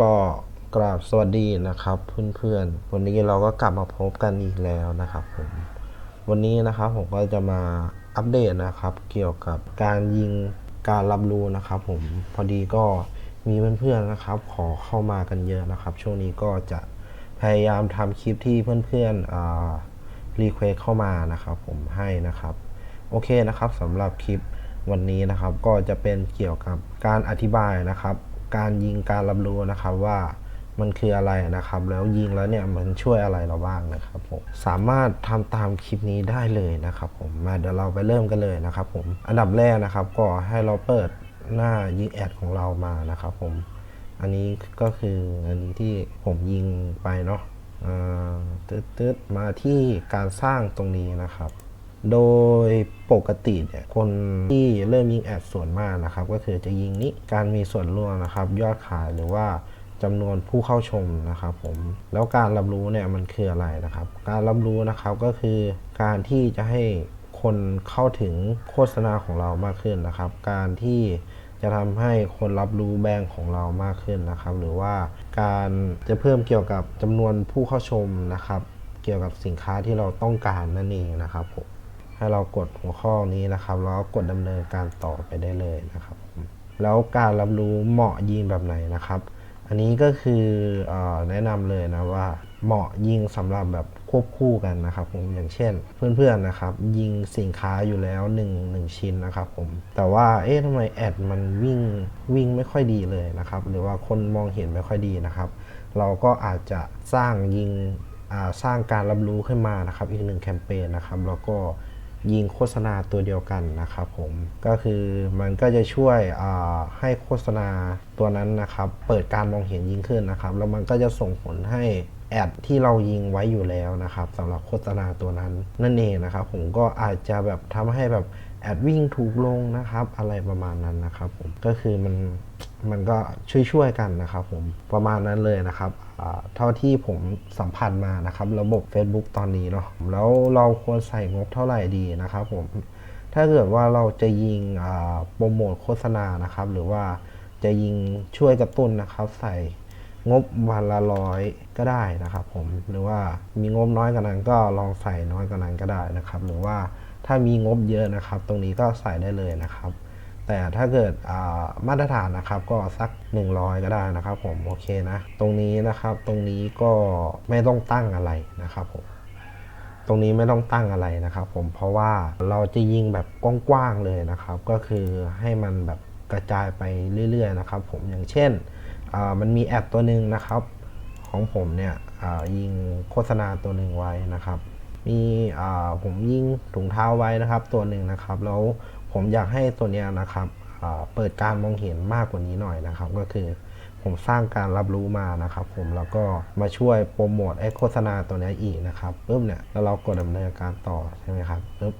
ก็กราบสวัสดีนะครับเพื่อนๆ วันนี้เราก็กลับมาพบกันอีกแล้วนะครับผม วันนี้นะครับผมก็จะมาอัปเดตนะครับ เกี่ยวกับการยิงการรับรู้นะครับ ผมพอดีก็มีเพื่อนๆนะครับ ขอเข้ามากันเยอะนะครับ ช่วงนี้ก็จะพยายามทำคลิปที่เพื่อนๆอ่ารีเควสเข้ามานะครับผมให้นะครับ โอเคนะครับสำหรับคลิปวันนี้นะครับก็จะเป็นเกี่ยวกับการอธิบายนะครับ การยิงการรับรู้นะครับว่ามันคืออะไรนะครับ แล้วยิงแล้วเนี่ยมันช่วยอะไรเราบ้างนะครับผมสามารถทำตามคลิปนี้ได้เลยนะครับผมมาเดี๋ยวเราไปเริ่มกันเลยนะครับผมอันดับแรกนะครับ ก็ให้เราเปิดหน้ายิงแอดของเรามานะครับผมอันนี้ก็คืออันนี้ที่ผมยิงไปเนาะอ่าตึ๊ดๆมาที่การสร้างตรงนี้นะครับ โดยปกติเนี่ยคนที่เริ่มยิงแอดส่วนมากนะครับ ก็คือจะยิงนี้การมีส่วนร่วมนะครับ ยอดขายหรือว่าจำนวนผู้เข้าชมนะครับผมแล้วการรับรู้เนี่ยมันคืออะไรนะครับ การรับรู้นะครับก็คือการที่จะให้คนเข้าถึงโฆษณาของเรามากขึ้นนะครับ การที่จะทำให้คนรับรู้แบรนด์ของเรามากขึ้นนะครับ หรือว่าการจะเพิ่มเกี่ยวกับจำนวนผู้เข้าชมนะครับ เกี่ยวกับสินค้าที่เราต้องการนั่นเองนะครับผม ให้เรากดหัวข้อนี้นะครับ แล้วก็กดดำเนินการต่อไปได้เลยนะครับ แล้วการรับรู้เหมาะยิงแบบไหนนะครับ อันนี้ก็คืออแนะนำเลยนะว่าเหมาะยิงสำหรับแบบควบคู่กันนะครับผมอย่างเช่น เพื่อนๆนะครับ ยิงสินค้าอยู่แล้ว1 1ชิ้นนะครับผมแต่ว่าเอ๊ะทำไมแอดมันวิ่งวิ่งไม่ค่อยดีเลยนะครับ หรือว่าคนมองเห็นไม่ค่อยดีนะครับ เราก็อาจจะสร้างยิงสร้างการรับรู้ขึ้นมานะครับ อีกหนึ่งแคมเปญนะครับ แล้วก็ ยิงโฆษณาตัวเดียวกันนะครับผมก็คือมันก็จะช่วยให้โฆษณาตัวนั้นนะครับ เปิดการมองเห็นยิ่งขึ้นนะครับ แล้วมันก็จะส่งผลให้แอดที่เรายิงไว้อยู่แล้วนะครับสำหรับโฆษณาตัวนั้นนั่นเองนะครับ ผมก็อาจจะแบบทำให้แบบแอดวิ่งถูกลงนะครับ อะไรประมาณนั้นนะครับ ผมก็คือมัน มันก็ช่วยๆกันนะครับผมประมาณนั้นเลยนะครับเท่าที่ผมสัมผัสมานะครับ ระบบ Facebook ตอนนี้เนาะแล้วเราควรใส่งบเท่าไหร่ดีนะครับผมถ้าเกิดว่าเราจะยิงโปรโมทโฆษณานะครับ หรือว่าจะยิงช่วยกระตุ้นนะครับ ใส่งบวันละร้อยก็ได้นะครับผมหรือว่ามีงบน้อยกว่านั้นก็ลองใส่น้อยกว่านั้นก็ได้นะครับ หรือว่าถ้ามีงบเยอะนะครับ ตรงนี้ก็ใส่ได้เลยนะครับ แต่ถ้าเกิดมาตรฐานนะครับก็สัก 100 ก็ได้นะครับผมโอเคนะ ตรงนี้นะครับตรงนี้ก็ไม่ต้องตั้งอะไรนะครับผมตรงนี้ไม่ต้องตั้งอะไรนะครับผมเพราะว่าเราจะยิงแบบกว้างๆเลยนะครับ ก็คือให้มันแบบกระจายไปเรื่อยๆนะครับผมอย่างเช่นมันมีแอดตัวหนึ่งนะครับ ของผมเนี่ยยิงโฆษณาตัวหนึ่งไว้นะครับ มีผมยิงถุงเท้าไว้นะครับ ตัวหนึ่งนะครับแล้ว ผมอยากให้ตัวเนี้ยนะครับเปิดการมองเห็นมากกว่านี้หน่อยนะครับ ก็คือผมสร้างการรับรู้มานะครับผมแล้วก็มาช่วยโปรโมทไอ้โฆษณาตัวเนี้ยอีกนะครับปุ๊บเนี่ยแล้วเรากดดำเนินการต่อใช่ไหมครับปุ๊บ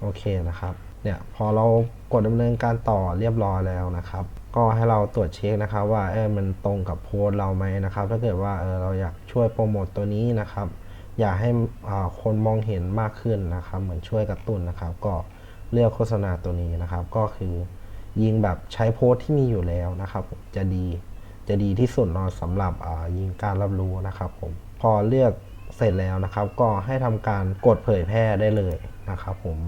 โอเคนะครับเนี่ยพอเรากดดำเนินการต่อเรียบร้อยแล้วนะครับ ก็ให้เราตรวจเช็คนะครับว่าเออมันตรงกับโพสเราไหมนะครับ ถ้าเกิดว่าเออเราอยากช่วยโปรโมตตัวนี้นะครับ อยากให้คนมองเห็นมากขึ้นนะครับ เหมือนช่วยกระตุ้นนะครับ ก็เลือกโฆษณาตัวนี้นะครับ ก็คือยิงแบบใช้โพสต์ที่มีอยู่แล้วนะครับผมจะดีจะดีที่สุดนอนสำหรับยิงการรับรู้นะครับผมพอเลือกเสร็จแล้วนะครับ ก็ให้ทำการกดเผยแพร่ได้เลยนะครับผม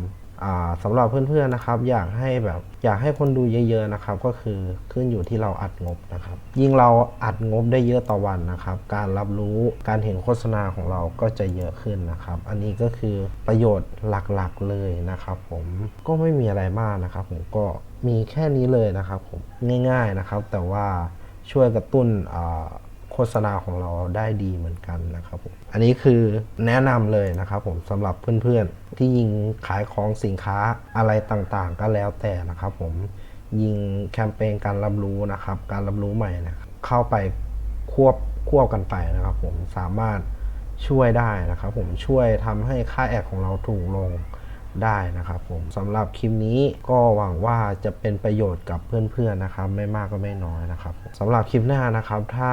สำหรับเพื่อนๆนะครับอยากให้แบบอยากให้คนดูเยอะๆนะครับ ก็คือขึ้นอยู่ที่เราอัดงบนะครับ ยิ่งเราอัดงบได้เยอะต่อวันนะครับ การรับรู้การเห็นโฆษณาของเราก็จะเยอะขึ้นนะครับ อันนี้ก็คือประโยชน์หลักๆเลยนะครับ ผมก็ไม่มีอะไรมากนะครับ ผมก็มีแค่นี้เลยนะครับ ผมง่าย ๆนะครับ แต่ว่าช่วยกระตุ้นอ่า ฆษณาของเราได้ดีเหมือนกันนะครับผมอันนี้คือแนะนำเลยนะครับผมสำหรับเพื่อนๆ ที่ยิงขายของสินค้าอะไรต่างๆ ก็แล้วแต่นะครับผมยิงแคมเปญการรับรู้นะครับ การรับรู้ใหม่นะเข้าไปควบควบกันไปนะครับผมสามารถช่วยได้นะครับผมช่วยทำให้ค่าแอดของเราถูกลง ได้นะครับผมสำหรับคลิปนี้ก็หวังว่าจะเป็นประโยชน์กับเพื่อนๆนะครับ ไม่มากก็ไม่น้อยนะครับสำหรับคลิปหน้านะครับ ถ้า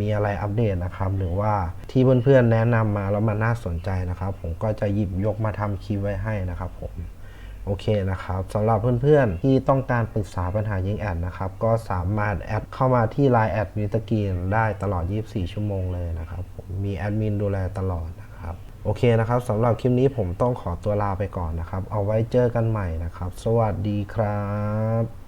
มีอะไรอัปเดตนะครับ หรือว่าที่เพื่อนๆแนะนำมาแล้วมันน่าสนใจนะครับ ผมก็จะหยิบยกมาทำคลิปไว้ให้นะครับ ผมโอเคนะครับสำหรับเพื่อนๆ ที่ต้องการปรึกษาปัญหายิงแอดนะครับ ก็สามารถแอดเข้ามาที่ Line แอดมิสกีนได้ตลอด 24 ชั่วโมงเลยนะครับผมมีแอดมินดูแลตลอด โอเคนะครับสำหรับคลิปนี้ผมต้องขอตัวลาไปก่อนนะครับ เอาไว้เจอกันใหม่นะครับ สวัสดีครับ